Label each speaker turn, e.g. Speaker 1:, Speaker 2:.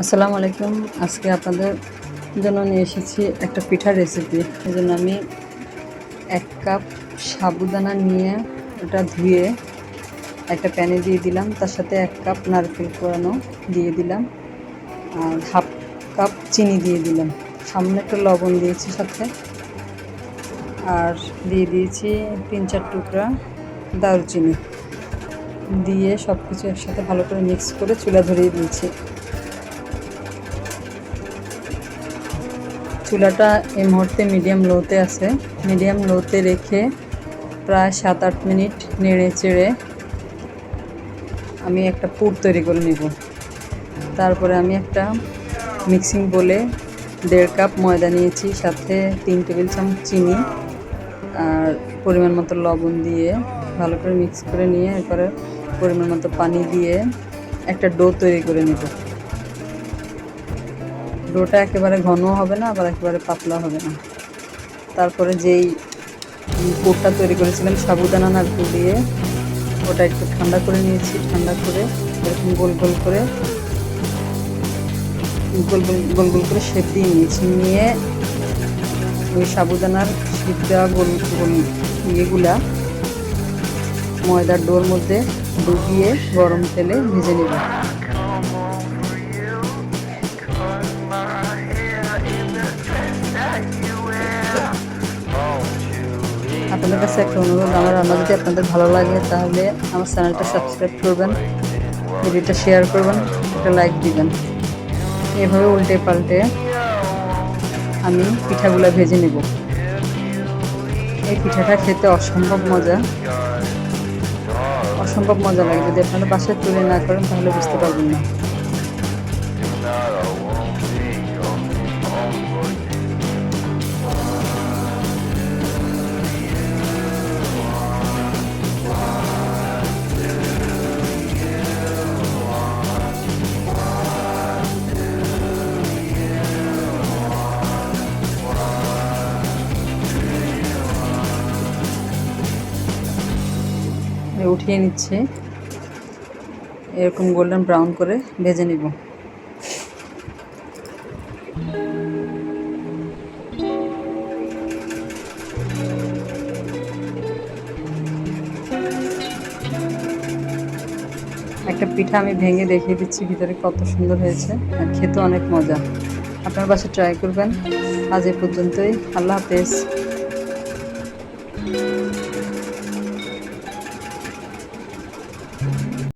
Speaker 1: আসসালামু আলাইকুম। আজকে আপনাদের জন্য নিয়ে এসেছি একটা পিঠার রেসিপি এই জন্য আমি এক কাপ সাবুদানা নিয়ে ওটা ধুয়ে একটা প্যানে দিয়ে দিলাম। তার সাথে এক কাপ নারকেল কোরানো দিয়ে দিলাম আর হাফ কাপ চিনি দিয়ে দিলাম। সামনে একটা লবণ দিয়েছি সাথে। আর দিয়ে দিয়েছি তিন চার টুকরা দারুচিনি। দিয়ে সব কিছু একসাথে ভালো করে মিক্স করে চুলা ধরিয়ে দিয়েছি। চুলাটা এই মুহূর্তে মিডিয়াম লোতে আছে। মিডিয়াম লোতে রেখে প্রায় সাত আট মিনিট নেড়ে চেড়ে আমি একটা পুর তৈরি করে নেব। তারপরে আমি একটা মিক্সিং বলে দেড় কাপ ময়দা নিয়েছি, সাথে তিন টেবিল চামচ চিনি আর পরিমাণ মতো লবণ দিয়ে ভালো করে মিক্স করে নিয়ে এরপরে পরিমাণ মতো পানি দিয়ে একটা ডো তৈরি করে নেব। ডোটা একেবারে ঘন হবে না, আবার একেবারে পাতলা হবে না। তারপরে যেই পুরটা তৈরি করেছিলাম সাবুদানা নারকেল দিয়ে, ওটা একটু ঠান্ডা করে নিয়েছি, ঠান্ডা করে এরকম গোল গোল করে, গোল গোল গোল গোল করে শেপ দিয়ে নিয়েছি। নিয়ে ওই সাবুদানার শেপ দেওয়া গোল গোল ইয়েগুলা ময়দার ডোর মধ্যে ডুবিয়ে গরম তেলে ভেজে নেব। আপনাদের কাছে একটা অনুরোধ, আমার রান্না যদি আপনাদের ভালো লাগে, তাহলে আমার চ্যানেলটা সাবস্ক্রাইব করবেন, ভিডিওটা শেয়ার করবেন, একটা লাইক দিবেন। এভাবে উল্টে পাল্টে আমি পিঠাগুলো ভেজে নেব। এই পিঠাটা খেতে অসম্ভব মজা। অসম্ভব মজা লাগে। যদি আপনারা বাসায় তৈরি না করেন, তাহলে বুঝতে পারবেন না। উঠিয়ে নিচ্ছে। এরকম গোল্ডেন ব্রাউন করে ভেজে নিব। একটা পিঠা আমি ভেঙে দেখিয়ে দিচ্ছি, ভিতরে কত সুন্দর হয়েছে আর খেতে অনেক মজা। আপনার বাসা ট্রাই করবেন। আজ এ পর্যন্তই। আল্লাহ হাফেজ।